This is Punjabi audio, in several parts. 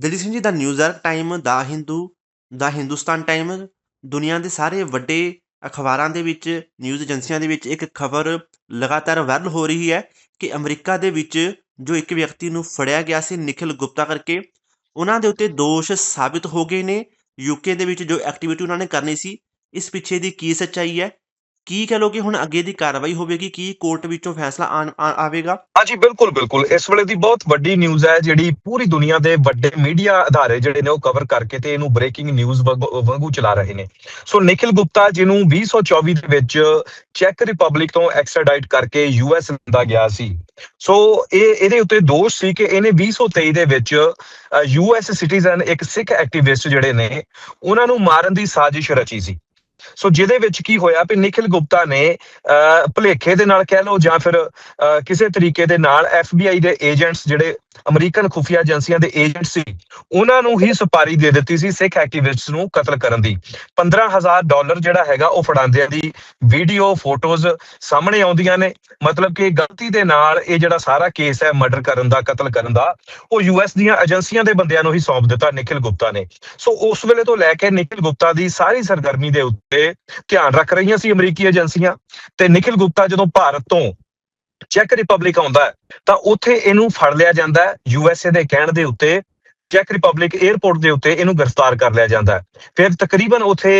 ਦਲੀਪ ਸਿੰਘ ਜੀ, ਦਾ ਨਿਊਜ਼ਰਕ ਟਾਈਮ ਦਾ ਹਿੰਦੂ ਦਾ ਹਿੰਦੁਸਤਾਨ ਟਾਈਮਜ਼ ਦੁਨੀਆ ਦੇ ਸਾਰੇ ਵੱਡੇ ਅਖਬਾਰਾਂ ਦੇ ਵਿੱਚ ਨਿਊਜ਼ ਏਜੰਸੀਆਂ ਦੇ ਵਿੱਚ ਇੱਕ ਖਬਰ ਲਗਾਤਾਰ ਵਾਇਰਲ ਹੋ ਰਹੀ ਹੈ ਕਿ ਅਮਰੀਕਾ ਦੇ ਵਿੱਚ ਜੋ ਇੱਕ ਵਿਅਕਤੀ ਨੂੰ ਫੜਿਆ ਗਿਆ ਸੀ ਨikhil ਗੁਪਤਾ ਕਰਕੇ, ਉਹਨਾਂ ਦੇ ਉੱਤੇ ਦੋਸ਼ ਸਾਬਿਤ ਹੋ ਗਏ ਨੇ। ਯੂਕੇ ਦੇ ਵਿੱਚ ਜੋ ਐਕਟੀਵਿਟੀ ਉਹਨਾਂ ਨੇ ਕਰਨੀ ਸੀ, ਇਸ ਪਿੱਛੇ ਦੀ ਕੀ ਸੱਚਾਈ ਹੈ? ਕੀ ਕਹ ਲੋ ਕਿ ਹੁਣ ਅੱਗੇ ਦੀ ਕਾਰਵਾਈ ਹੋਵੇਗੀ? ਕੀ ਕੋਰਟ ਵਿੱਚੋਂ ਫੈਸਲਾ ਆਵੇਗਾ? ਹਾਂਜੀ, ਬਿਲਕੁਲ ਬਿਲਕੁਲ। ਇਸ ਵੇਲੇ ਦੀ ਬਹੁਤ ਵੱਡੀ ਨਿਊਜ਼ ਹੈ, ਜਿਹੜੀ ਪੂਰੀ ਦੁਨੀਆ ਦੇ ਵੱਡੇ ਮੀਡੀਆ ਅਧਾਰੇ ਜਿਹੜੇ ਨੇ ਉਹ ਕਵਰ ਕਰਕੇ ਤੇ ਇਹਨੂੰ ਬ੍ਰੇਕਿੰਗ ਨਿਊਜ਼ ਵਾਂਗੂ ਚਲਾ ਰਹੇ ਨੇ। ਸੋ ਨikhil ਗੁਪਤਾ, ਜਿਹਨੂੰ 2024 ਦੇ ਵਿੱਚ ਚੈਕ ਰਿਪਬਲਿਕ ਤੋਂ ਐਕਸਟ੍ਰਾਡਾਈਟ ਕਰਕੇ ਯੂਐਸ ਲਿੰਦਾ ਗਿਆ ਸੀ। ਸੋ ਇਹ ਇਹਦੇ ਉੱਤੇ ਦੋਸ਼ ਸੀ ਕਿ ਇਹਨੇ 2023 ਦੇ ਵਿੱਚ ਯੂਐਸ ਸਿਟੀਜ਼ਨ ਇੱਕ ਸਿੱਖ ਐਕਟਿਵਿਸਟ ਜਿਹੜੇ ਨੇ, ਉਹਨਾਂ ਨੂੰ ਮਾਰਨ ਦੀ ਸਾਜ਼ਿਸ਼ ਰਚੀ ਸੀ। ਸੋ ਜਿਹਦੇ ਵਿੱਚ ਕੀ ਹੋਇਆ ਵੀ ਨikhil ਗੁਪਤਾ ਨੇ ਅਹ, ਭੁਲੇਖੇ ਦੇ ਨਾਲ ਕਹਿ ਲਓ ਜਾਂ ਫਿਰ ਅਹ, ਕਿਸੇ ਤਰੀਕੇ ਦੇ ਨਾਲ FBI ਦੇ ਏਜੰਟਸ ਜਿਹੜੇ ਅਮਰੀਕਨ ਖੁਫੀਆ ਏਜੰਸੀਆਂ ਦੇ ਏਜੰਟ ਸੀ। ਉਹਨਾਂ ਨੂੰ ਹੀ ਸੁਪਾਰੀ ਦੇ ਦਿੱਤੀ ਸੀ ਸਿੱਖ ਐਕਟਿਵਿਸਟਸ ਨੂੰ ਕਤਲ ਕਰਨ ਦੀ। 15000 ਡਾਲਰ ਜਿਹੜਾ ਹੈਗਾ ਉਹ ਫੜਾਉਂਦਿਆਂ ਦੀ ਵੀਡੀਓ, ਫੋਟੋਜ਼ ਸਾਹਮਣੇ ਆਉਂਦੀਆਂ ਨੇ। ਮਤਲਬ ਕਿ ਗਲਤੀ ਦੇ ਨਾਲ ਇਹ ਜਿਹੜਾ ਸਾਰਾ ਕੇਸ ਹੈ ਮਰਡਰ ਕਰਨ ਦਾ, ਕਤਲ ਕਰਨ ਦਾ, ਉਹ ਯੂਐਸ ਦੀਆਂ ਏਜੰਸੀਆਂ ਦੇ ਬੰਦਿਆਂ ਨੂੰ ਹੀ ਸੌਂਪ ਦਿੱਤਾ ਨikhil ਗੁਪਤਾ ਨੇ। ਸੋ ਉਸ ਵੇਲੇ ਤੋਂ ਲੈ ਕੇ ਨikhil ਗੁਪਤਾ ਦੀ ਸਾਰੀ ਸਰਗਰਮੀ ਦੇ ਉੱਤੇ ਧਿਆਨ ਰੱਖ ਰਹੀਆਂ ਸੀ ਅਮਰੀਕੀ ਏਜੰਸੀਆਂ। ਤੇ ਨikhil ਗੁਪਤਾ ਜਦੋਂ ਭਾਰਤ ਤੋਂ ਚੈਕ ਰਿਪਬਲਿਕ ਆਉਂਦਾ ਤਾਂ ਉੱਥੇ ਇਹਨੂੰ ਫੜ ਲਿਆ ਜਾਂਦਾ ਯੂ ਐਸ ਏ ਦੇ ਕਹਿਣ ਦੇ ਉੱਤੇ, ਚੈਕ ਰਿਪਬਲਿਕ 에ਅਰਪੋਰਟ ਦੇ ਉੱਤੇ ਇਹਨੂੰ ਗ੍ਰਿਫਤਾਰ ਕਰ ਲਿਆ ਜਾਂਦਾ ਫਿਰ ਤਕਰੀਬਨ ਉੱਥੇ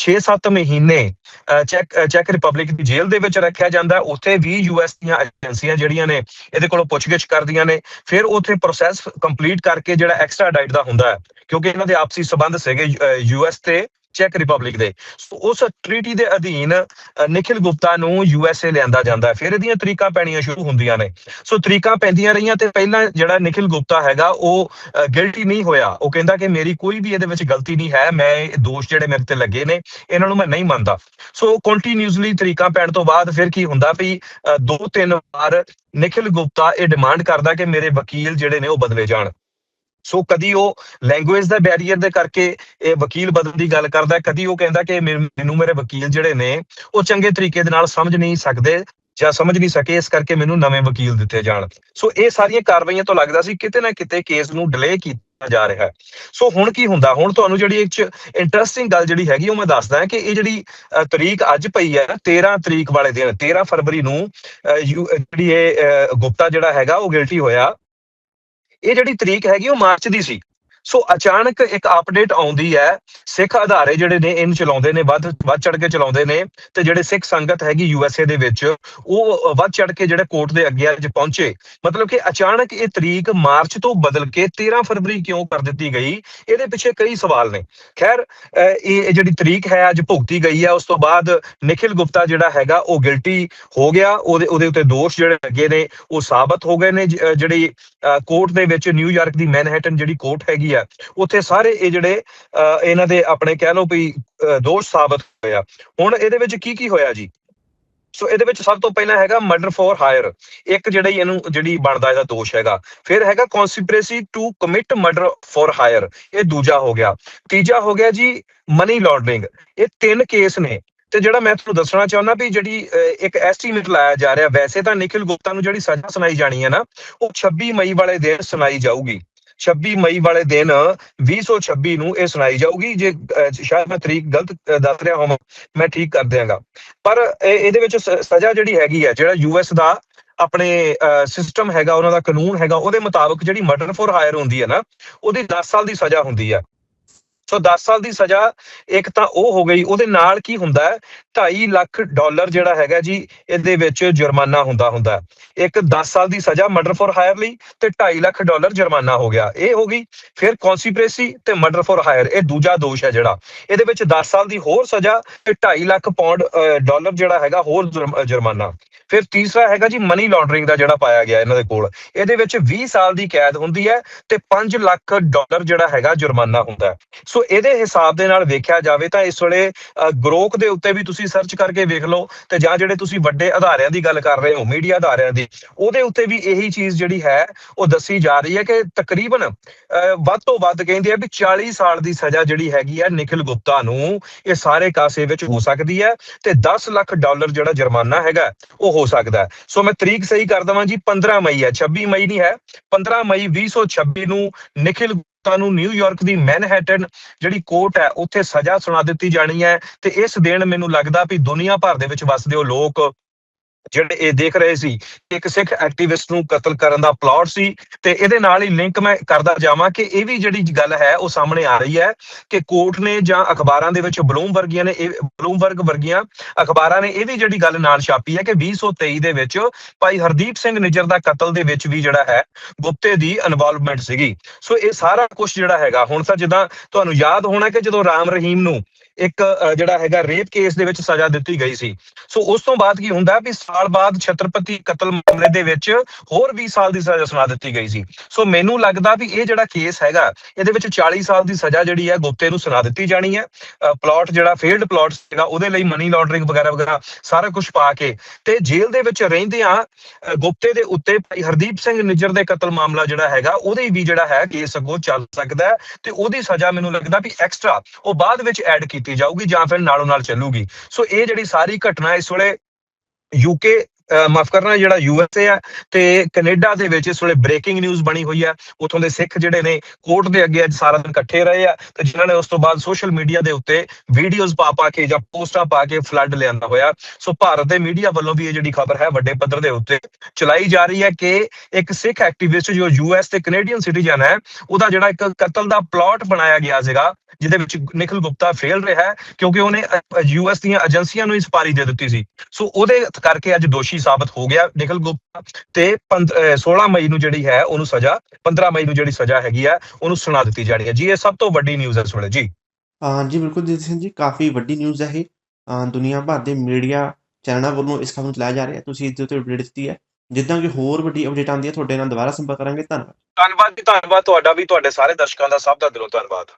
6-7 ਮਹੀਨੇ ਚੈੱਕ ਚੈਕ ਰਿਪਬਲਿਕ ਦੀ ਜੇਲ੍ਹ ਦੇ ਵਿੱਚ ਰੱਖਿਆ ਜਾਂਦਾ ਉੱਥੇ ਵੀ ਯੂਐਸ ਦੀਆਂ ਏਜੰਸੀਆਂ ਜਿਹੜੀਆਂ ਨੇ, ਇਹਦੇ ਕੋਲੋਂ ਪੁੱਛਗਿੱਛ ਕਰਦੀਆਂ ਨੇ। ਫਿਰ ਉੱਥੇ ਪ੍ਰੋਸੈਸ ਕੰਪਲੀਟ ਕਰਕੇ ਜਿਹੜਾ ਐਕਸਟਰਾ ਡਾਈਟ ਦਾ ਹੁੰਦਾ ਹੈ, ਕਿਉਂਕਿ ਇਹਨਾਂ ਦੇ ਆਪਸੀ ਸਬੰਧ ਸੀਗੇ ਯੂਐਸ ਤੇ ਚੈਕ ਰਿਪਬਲਿਕ ਦੇ। ਸੋ ਉਸ ਟ੍ਰੀਟੀ ਦੇ ਅਧੀਨ ਅ, ਨikhil ਗੁਪਤਾ ਨੂੰ ਯੂਐਸਏ ਲਿਆਂਦਾ ਜਾਂਦਾ ਫਿਰ ਇਹਦੀਆਂ ਤਰੀਕਾਂ ਪੈਣੀਆਂ ਸ਼ੁਰੂ ਹੁੰਦੀਆਂ ਨੇ। ਸੋ ਤਰੀਕਾਂ ਪੈਂਦੀਆਂ ਰਹੀਆਂ ਤੇ ਪਹਿਲਾਂ ਜਿਹੜਾ ਨikhil ਗੁਪਤਾ ਹੈਗਾ ਉਹ ਗਿਲਟੀ ਨਹੀਂ ਹੋਇਆ। ਉਹ ਕਹਿੰਦਾ ਕਿ ਮੇਰੀ ਕੋਈ ਵੀ ਇਹਦੇ ਵਿੱਚ ਗਲਤੀ ਨਹੀਂ ਹੈ। ਮੈਂ ਦੋਸ਼ ਜਿਹੜੇ ਮੇਰੇ ਤੇ ਲੱਗੇ ਨੇ ਇਹਨਾਂ ਨੂੰ ਮੈਂ ਨਹੀਂ ਮੰਨਦਾ। ਸੋ ਕੰਟੀਨਿਊਸਲੀ ਤਰੀਕਾਂ ਪੈਣ ਤੋਂ ਬਾਅਦ ਫਿਰ ਕੀ ਹੁੰਦਾ ਵੀ ਦੋ ਤਿੰਨ ਵਾਰ ਨikhil ਗੁਪਤਾ ਇਹ ਡਿਮਾਂਡ ਕਰਦਾ ਕਿ ਮੇਰੇ ਵਕੀਲ ਜਿਹੜੇ ਨੇ ਉਹ ਬਦਲੇ ਜਾਣ। ਸੋ ਕਦੀ ਉਹ ਲੈਂਗੁਏਜ ਦਾ ਬੈਰੀਅਰ ਦੇ ਕਰਕੇ ਇਹ ਵਕੀਲ ਬਦਲਣ ਦੀ ਗੱਲ ਕਰਦਾ ਕਦੀ ਉਹ ਕਹਿੰਦਾ ਕਿ ਮੈਨੂੰ ਮੇਰੇ ਵਕੀਲ ਜਿਹੜੇ ਨੇ ਉਹ ਚੰਗੇ ਤਰੀਕੇ ਦੇ ਨਾਲ ਸਮਝ ਨਹੀਂ ਸਕਦੇ ਜਾਂ ਸਮਝ ਨਹੀਂ ਸਕੇ ਇਸ ਕਰਕੇ ਮੈਨੂੰ ਨਵੇਂ ਵਕੀਲ ਦਿੱਤੇ ਜਾਣ। ਸੋ ਇਹ ਸਾਰੀਆਂ ਕਾਰਵਾਈਆਂ ਤੋਂ ਲੱਗਦਾ ਸੀ ਕਿਤੇ ਨਾ ਕਿਤੇ ਕੇਸ ਨੂੰ ਡਿਲੇ ਕੀਤਾ ਜਾ ਰਿਹਾ ਹੈ। ਸੋ ਹੁਣ ਕੀ ਹੁੰਦਾ? ਹੁਣ ਤੁਹਾਨੂੰ ਜਿਹੜੀ ਇੱਕ ਇੰਟਰਸਟਿੰਗ ਗੱਲ ਜਿਹੜੀ ਹੈਗੀ ਉਹ ਮੈਂ ਦੱਸਦਾ ਕਿ ਇਹ ਜਿਹੜੀ ਤਰੀਕ ਅੱਜ ਪਈ ਹੈ 13 ਤਰੀਕ ਵਾਲੇ ਦਿਨ 13 ਫਰਵਰੀ ਨੂੰ ਅ, ਯੂ- ਜਿਹੜੀ ਇਹ ਗੁਪਤਾ ਜਿਹੜਾ ਹੈਗਾ ਉਹ ਗਿਲਟੀ ਹੋਇਆ। ਇਹ ਜਿਹੜੀ ਤਰੀਕ ਹੈਗੀ ਉਹ ਮਾਰਚ ਦੀ ਸੀ। ਸੋ ਅਚਾਨਕ ਇੱਕ ਅਪਡੇਟ ਆਉਂਦੀ ਹੈ, ਸਿੱਖ ਅਧਾਰੇ ਜਿਹੜੇ ਨੇ, ਇਹਨੂੰ ਚਲਾਉਂਦੇ ਨੇ, ਵੱਧ ਵੱਧ ਚੜ ਕੇ ਚਲਾਉਂਦੇ ਨੇ ਤੇ ਜਿਹੜੇ ਸਿੱਖ ਸੰਗਤ ਹੈਗੀ ਯੂਐਸਏ ਦੇ ਵਿੱਚ, ਉਹ ਵੱਧ ਚੜ ਕੇ ਜਿਹੜੇ ਕੋਰਟ ਦੇ ਅੱਗੇ ਅੱਜ ਪਹੁੰਚੇ। ਮਤਲਬ ਕਿ ਅਚਾਨਕ ਇਹ ਤਰੀਕ ਮਾਰਚ ਤੋਂ ਬਦਲ ਕੇ 13 ਫਰਵਰੀ ਕਿਉਂ ਕਰ ਦਿੱਤੀ ਗਈ, ਇਹਦੇ ਪਿੱਛੇ ਕਈ ਸਵਾਲ ਨੇ। ਖੈਰ ਇਹ ਜਿਹੜੀ ਤਰੀਕ ਹੈ, ਅੱਜ ਭੁਗਤੀ ਗਈ ਹੈ, ਉਸ ਤੋਂ ਬਾਅਦ ਨikhil ਗੁਪਤਾ ਜਿਹੜਾ ਹੈਗਾ, ਉਹ ਗਿਲਟੀ ਹੋ ਗਿਆ। ਉਹਦੇ ਉਹਦੇ ਉੱਤੇ ਦੋਸ਼ ਜਿਹੜੇ ਲੱਗੇ ਨੇ, ਉਹ ਸਾਬਤ ਹੋ ਗਏ ਨੇ ਜਿਹੜੀ ਕੋਰਟ ਦੇ ਵਿੱਚ ਨਿਊਯਾਰਕ ਦੀ ਮੈਨਹਟਨ ਜਿਹੜੀ ਕੋਰਟ ਹੈਗੀ ਆ, ਉੱਥੇ ਸਾਰੇ ਇਹ ਜਿਹੜੇ ਇਹਨਾਂ ਦੇ ਆਪਣੇ ਕਹਿ ਲਓ ਵੀ ਦੋਸ਼ ਸਾਬਤ ਹੋਇਆ ਹੁਣ ਇਹਦੇ ਵਿੱਚ ਕੀ ਕੀ ਹੋਇਆ ਜੀ? ਸੋ ਇਹਦੇ ਵਿੱਚ ਸਭ ਤੋਂ ਪਹਿਲਾਂ ਹੈਗਾ ਮਰਡਰ ਫॉर ਹਾਇਰ। ਇੱਕ ਜਿਹੜਾ ਇਹਨੂੰ ਜਿਹੜੀ ਬਣਦਾ ਇਹਦਾ ਦੋਸ਼ ਹੈਗਾ। ਫਿਰ ਹੈਗਾ conspiracy to commit murder for hire. ਇਹ ਦੂਜਾ ਹੋ ਗਿਆ। ਤੀਜਾ ਹੋ ਗਿਆ ਜੀ ਮਨੀ ਲਾਂਡਰਿੰਗ। ਇਹ ਤਿੰਨ ਕੇਸ ਨੇ। ਤੇ ਜਿਹੜਾ ਮੈਂ ਤੁਹਾਨੂੰ ਦੱਸਣਾ ਚਾਹੁੰਦਾ ਵੀ ਜਿਹੜੀ ਇੱਕ ਐਸਟੀਮੇਟ ਲਾਇਆ ਜਾ ਰਿਹਾ, ਵੈਸੇ ਤਾਂ ਨikhil ਗੁਪਤਾ ਨੂੰ ਜਿਹੜੀ ਸਜ਼ਾ ਸੁਣਾਈ ਜਾਣੀ ਹੈ ਨਾ, ਉਹ 26 ਮਈ ਵਾਲੇ ਦਿਨ ਸੁਣਾਈ ਜਾਊਗੀ। 26 ਮਈ ਵਾਲੇ ਦਿਨ 2026 ਨੂੰ ਇਹ ਸੁਣਾਈ ਜਾਊਗੀ। ਜੇ ਸ਼ਾਇਦ ਮੈਂ ਤਰੀਕ ਗਲਤ ਦੱਸ ਰਿਹਾ ਹਾਂ ਮੈਂ ਠੀਕ ਕਰ ਦਿਆਂਗਾ। ਪਰ ਇਹ- ਇਹਦੇ ਵਿੱਚ ਸਜ਼ਾ ਜਿਹੜੀ ਹੈਗੀ ਹੈ, ਜਿਹੜਾ ਯੂਐਸ ਦਾ ਆਪਣੇ ਸਿਸਟਮ ਹੈਗਾ, ਉਹਨਾਂ ਦਾ ਕਾਨੂੰਨ ਹੈਗਾ, ਉਹਦੇ ਮੁਤਾਬਕ ਜਿਹੜੀ ਮਰਡਰ ਫੋਰ ਹਾਇਰ ਹੁੰਦੀ ਹੈ ਨਾ, ਉਹਦੀ 10 ਸਾਲ ਦੀ ਸਜ਼ਾ ਹੁੰਦੀ ਹੈ। ਸੋ 10 ਸਾਲ ਦੀ ਸਜ਼ਾ ਇੱਕ ਤਾਂ ਉਹ ਹੋ ਗਈ ਉਹਦੇ ਨਾਲ ਕੀ ਹੁੰਦਾ ਹੈ? 2.5 ਲੱਖ ਡਾਲਰ ਜਿਹੜਾ ਹੈਗਾ ਜੀ ਇਹਦੇ ਵਿੱਚ ਜੁਰਮਾਨਾ ਹੁੰਦਾ ਹੁੰਦਾ ਇੱਕ 10 ਸਾਲ ਦੀ ਸਜ਼ਾ ਮਰਡਰ ਫॉर ਹਾਇਰ ਲਈ ਤੇ 2.5 ਲੱਖ ਡਾਲਰ ਜੁਰਮਾਨਾ ਹੋ ਗਿਆ। ਇਹ ਹੋ ਗਈ ਫਿਰ ਕਨਸਪੀਰੇਸੀ ਤੇ ਮਰਡਰ ਫॉर ਹਾਇਰ ਇਹ ਦੂਜਾ ਦੋਸ਼ ਹੈ ਜਿਹੜਾ। ਇਹਦੇ ਵਿੱਚ 10 ਸਾਲ ਦੀ ਹੋਰ ਸਜ਼ਾ ਤੇ 2.5 ਲੱਖ ਪਾਉਂਡ ਅਹ, ਡਾਲਰ ਜਿਹੜਾ ਹੈਗਾ ਹੋਰ ਜੁਰਮ- ਜੁਰਮਾਨਾ। ਫਿਰ ਤੀਸਰਾ ਹੈਗਾ ਜੀ ਮਨੀ ਲਾਂਡਰਿੰਗ ਦਾ ਜਿਹੜਾ ਪਾਇਆ ਗਿਆ ਇਹਨਾਂ ਦੇ ਕੋਲ। ਇਹਦੇ ਵਿੱਚ 20 ਸਾਲ ਦੀ ਕੈਦ ਹੁੰਦੀ ਹੈ ਤੇ 5 ਲੱਖ ਡਾਲਰ ਜਿਹੜਾ ਹੈਗਾ ਜੁਰਮਾਨਾ ਹੁੰਦਾ ਹੈ। ਸੋ ਇਹਦੇ ਹਿਸਾਬ ਦੇ ਨਾਲ ਵੇਖਿਆ ਜਾਵੇ ਤਾਂ ਇਸ ਵੇਲੇ ਗਰੋਕ ਦੇ ਉੱਤੇ ਵੀ ਤੁਸੀਂ ਸਰਚ ਕਰਕੇ ਵੇਖ ਲਓ ਤੇ ਜਾਂ ਜਿਹੜੇ ਤੁਸੀਂ ਵੱਡੇ ਅਧਾਰਿਆਂ ਦੀ ਗੱਲ ਕਰ ਰਹੇ ਹੋ ਮੀਡੀਆ ਅਧਾਰਿਆਂ ਦੀ, ਉਹਦੇ ਉੱਤੇ ਵੀ ਇਹੀ ਚੀਜ਼ ਜਿਹੜੀ ਹੈ, ਉਹ ਦੱਸੀ ਜਾ ਰਹੀ ਹੈ ਕਿ ਤਕਰੀਬਨ ਵੱਧ ਤੋਂ ਵੱਧ ਕਹਿੰਦੇ ਆ ਵੀ 40 ਸਾਲ ਦੀ ਸਜ਼ਾ ਜਿਹੜੀ ਹੈਗੀ ਹੈ ਨikhil ਗੁਪਤਾ ਨੂੰ ਇਹ ਸਾਰੇ ਕਾਸੇ ਵਿੱਚ ਹੋ ਸਕਦੀ ਹੈ ਤੇ 10 ਲੱਖ ਡਾਲਰ ਜਿਹੜਾ ਜੁਰਮਾਨਾ ਹੈਗਾ, ਉਹ ਹੋ ਸਕਦਾ ਸੋ ਮੈਂ ਤਰੀਕ ਸਹੀ ਕਰ ਦਵਾਂ ਜੀ 15 ਮਈ ਹੈ 26 ਮਈ ਨਹੀਂ ਹੈ 15 ਮਈ 2026 ਨੂੰ ਨikhil ਗੁਪਤਾ ਨੂੰ ਨਿਊਯਾਰਕ ਦੀ ਮੈਨਹੈਟਨ ਜਿਹੜੀ ਕੋਰਟ ਹੈ, ਉੱਥੇ ਸਜ਼ਾ ਸੁਣਾ ਦਿੱਤੀ ਜਾਣੀ ਹੈ ਤੇ ਇਸ ਦਿਨ ਮੈਨੂੰ ਲੱਗਦਾ ਵੀ ਦੁਨੀਆ ਭਰ ਦੇ ਵਿੱਚ ਵਸਦੇ ਹੋ ਲੋਕ ਜਿਹੜੇ ਇਹ ਦੇਖ ਰਹੇ ਸੀ, ਇੱਕ ਸਿੱਖ ਐਕਟਿਵਿਸਟ ਨੂੰ ਕਤਲ ਕਰਨ ਦਾ ਪਲਾਟ ਸੀ ਤੇ ਇਹਦੇ ਨਾਲ ਹੀ ਲਿੰਕ ਮੈਂ ਕਰਦਾ ਜਾਵਾਂ ਕਿ ਇਹ ਵੀ ਜਿਹੜੀ ਗੱਲ ਹੈ, ਉਹ ਸਾਹਮਣੇ ਆ ਰਹੀ ਹੈ ਕਿ ਕੋਰਟ ਨੇ ਜਾਂ ਅਖਬਾਰਾਂ ਦੇ ਵਿੱਚ ਬਲੂਮਬਰਗੀਆਂ ਨੇ, ਇਹ ਬਲੂਮਬਰਗ ਵਰਗੀਆਂ ਅਖਬਾਰਾਂ ਨੇ ਇਹ ਵੀ ਜਿਹੜੀ ਗੱਲ ਨਾਲ ਛਾਪੀ ਹੈ ਕਿ 2023 ਦੇ ਵਿੱਚ ਭਾਈ ਹਰਦੀਪ ਸਿੰਘ ਨਿੱਜਰ ਦਾ ਕਤਲ ਦੇ ਵਿੱਚ ਵੀ ਜਿਹੜਾ ਹੈ, ਗੁਪਤੇ ਦੀ ਇਨਵੋਲਵਮੈਂਟ ਸੀਗੀ। ਸੋ ਇਹ ਸਾਰਾ ਕੁਝ ਜਿਹੜਾ ਹੈਗਾ, ਹੁਣ ਤਾਂ ਜਿੱਦਾਂ ਤੁਹਾਨੂੰ ਯਾਦ ਹੋਣਾ ਕਿ ਜਦੋਂ ਰਾਮ ਰਹੀਮ ਨੂੰ ਇੱਕ ਜਿਹੜਾ ਹੈਗਾ ਰੇਪ ਕੇਸ ਦੇ ਵਿੱਚ ਸਜ਼ਾ ਦਿੱਤੀ ਗਈ ਸੀ। ਸੋ ਉਸ ਤੋਂ ਬਾਅਦ ਕੀ ਹੁੰਦਾ ਵੀ ਸਾਲ ਬਾਅਦ ਛਤਰਪਤੀ ਕਤਲ ਮਾਮਲੇ ਦੇ ਵਿੱਚ ਹੋਰ 20 ਸਾਲ ਦੀ ਸਜ਼ਾ ਸੁਣਾ ਦਿੱਤੀ ਗਈ ਸੀ। ਸੋ ਮੈਨੂੰ ਲੱਗਦਾ ਵੀ ਇਹ ਜਿਹੜਾ ਕੇਸ ਹੈਗਾ ਇਹਦੇ ਵਿੱਚ 40 ਸਾਲ ਦੀ ਸਜ਼ਾ ਜਿਹੜੀ ਹੈ ਗੁਪਤੇ ਨੂੰ ਸੁਣਾ ਦਿੱਤੀ ਜਾਣੀ ਹੈ। ਪਲਾਟ ਜਿਹੜਾ ਫੇਲਡ ਪਲਾਟ ਸੀਗਾ ਉਹਦੇ ਲਈ ਮਨੀ ਲਾਂਡਰਿੰਗ ਵਗੈਰਾ ਵਗੈਰਾ ਸਾਰਾ ਕੁਝ ਪਾ ਕੇ ਤੇ ਜੇਲ੍ਹ ਦੇ ਵਿੱਚ ਰਹਿੰਦਿਆਂ ਅ, ਗੁਪਤੇ ਦੇ ਉੱਤੇ ਭਾਈ ਹਰਦੀਪ ਸਿੰਘ ਨਿੱਜਰ ਦੇ ਕਤਲ ਮਾਮਲਾ ਜਿਹੜਾ ਹੈਗਾ ਉਹਦੇ ਵੀ ਜਿਹੜਾ ਹੈ ਕੇਸ ਅੱਗੋਂ ਚੱਲ ਸਕਦਾ ਹੈ ਤੇ ਉਹਦੀ ਸਜ਼ਾ ਮੈਨੂੰ ਲੱਗਦਾ ਵੀ ਐਕਸਟਰਾ ਉਹ ਬਾਅਦ ਵਿੱਚ ਐਡ ਕੀਤੀ ਕੀਤੀ ਜਾਊਗੀ ਜਾਂ ਫਿਰ ਨਾਲੋਂ ਨਾਲ ਚੱਲੂਗੀ। ਸੋ ਇਹ ਜਿਹੜੀ ਸਾਰੀ ਘਟਨਾ ਇਸ ਵੇਲੇ ਯੂਕੇ ਮਾਫ ਕਰਨਾ, ਜਿਹੜਾ ਯੂਐਸਏ ਆ ਤੇ ਕੈਨੇਡਾ ਦੇ ਵਿੱਚ ਇਸ ਵੇਲੇ ਬ੍ਰੇਕਿੰਗ ਨਿਊਜ਼ ਬਣੀ ਹੋਈ ਹੈ। ਉਥੋਂ ਦੇ ਸਿੱਖ ਜਿਹੜੇ ਨੇ ਕੋਰਟ ਦੇ ਅੱਗੇ ਅੱਜ ਸਾਰਾ ਦਿਨ ਇਕੱਠੇ ਰਹੇ ਆ ਤੇ ਜਿਨ੍ਹਾਂ ਨੇ ਉਸ ਤੋਂ ਬਾਅਦ ਸੋਸ਼ਲ ਮੀਡੀਆ ਦੇ ਉੱਤੇ ਵੀਡੀਓਜ਼ ਪਾ ਪਾ ਕੇ ਜਾਂ ਪੋਸਟਾਂ ਪਾ ਕੇ ਫਲੱਡ ਲਿਆਂਦਾ ਹੋਇਆ। ਸੋ ਭਾਰਤ ਦੇ ਮੀਡੀਆ ਵੱਲੋਂ ਵੀ ਇਹ ਜਿਹੜੀ ਖਬਰ ਹੈ ਵੱਡੇ ਪੱਧਰ ਦੇ ਉੱਤੇ ਚਲਾਈ ਜਾ ਰਹੀ ਹੈ ਕਿ ਇੱਕ ਸਿੱਖ ਐਕਟਿਵਿਸਟ ਜੋ ਯੂਐਸ ਤੇ ਕੈਨੇਡੀਅਨ ਸਿਟੀਜ਼ਨ ਹੈ, ਉਹਦਾ ਜਿਹੜਾ ਇੱਕ ਕਤਲ ਦਾ ਪਲਾਟ ਬਣਾਇਆ ਗਿਆ ਸੀਗਾ ਜਿਹਦੇ ਵਿੱਚ ਨਿਖਿਲ ਗੁਪਤਾ ਫੇਲ ਰਿਹਾ ਹੈ ਕਿਉਂਕਿ ਉਹਨੇ ਯੂਐਸ ਦੀਆਂ ਏਜੰਸੀਆਂ ਨੂੰ ਹੀ ਸਪਾਰੀ ਦੇ ਦਿੱਤੀ ਸੀ। ਸੋ ਉਹਦੇ ਕਰਕੇ ਅੱਜ ਦੋਸ਼ੀ ਸਾਬਤ ਹੋ ਗਿਆ ਨਿਖਿਲ ਗੁਪਤਾ ਤੇ ਪੰਦ- ਅਹ 16 ਮਈ ਨੂੰ ਜਿਹੜੀ ਹੈ ਉਹਨੂੰ ਸਜ਼ਾ 15 ਮਈ ਨੂੰ ਜਿਹੜੀ ਸਜ਼ਾ ਹੈਗੀ ਆ ਉਹਨੂੰ ਸੁਣਾ ਦਿੱਤੀ ਜਾਣੀ ਹੈ। ਜੀ ਇਹ ਸਭ ਤੋਂ ਵੱਡੀ ਨਿਊਜ਼ ਹੈ ਇਸ ਵੇਲੇ। ਜੀ। ਹਾਂ ਜੀ ਬਿਲਕੁਲ ਜੀ ਸਿੰਘ ਜੀ ਕਾਫੀ ਵੱਡੀ ਨਿਊਜ਼ ਹੈ ਇਹ। ਦੁਨੀਆ ਭਰ ਦੇ ਮੀਡੀਆ ਚੈਨਲਾਂ ਵੱਲੋਂ ਇਸ ਖਬਰ ਨੂੰ ਚਲਾਇਆ ਜਾ ਰਿਹਾ ਤੁਸੀਂ ਇਸ ਦੇ ਉੱਤੇ ਅਪਡੇਟ ਦਿੱਤੀ ਹੈ। ਜਿੱਦਾਂ ਕਿ ਹੋਰ ਵੱਡੀ ਅਪਡੇਟ ਆਉਂਦੀ ਹੈ ਤੁਹਾਡੇ ਨਾਲ ਦੁਬਾਰਾ ਸੰਪਰਕ ਕਰਾਂਗੇ। ਧੰਨਵਾਦ। ਧੰਨਵਾਦ ਜੀ ਧੰਨਵਾਦ। ਤੁਹਾਡਾ ਵੀ ਤੁਹਾਡੇ ਸਾਰੇ ਦਰਸ਼ਕਾਂ ਦਾ ਸਭ ਦਾ ਦਿਲੋਂ ਧੰਨਵਾਦ।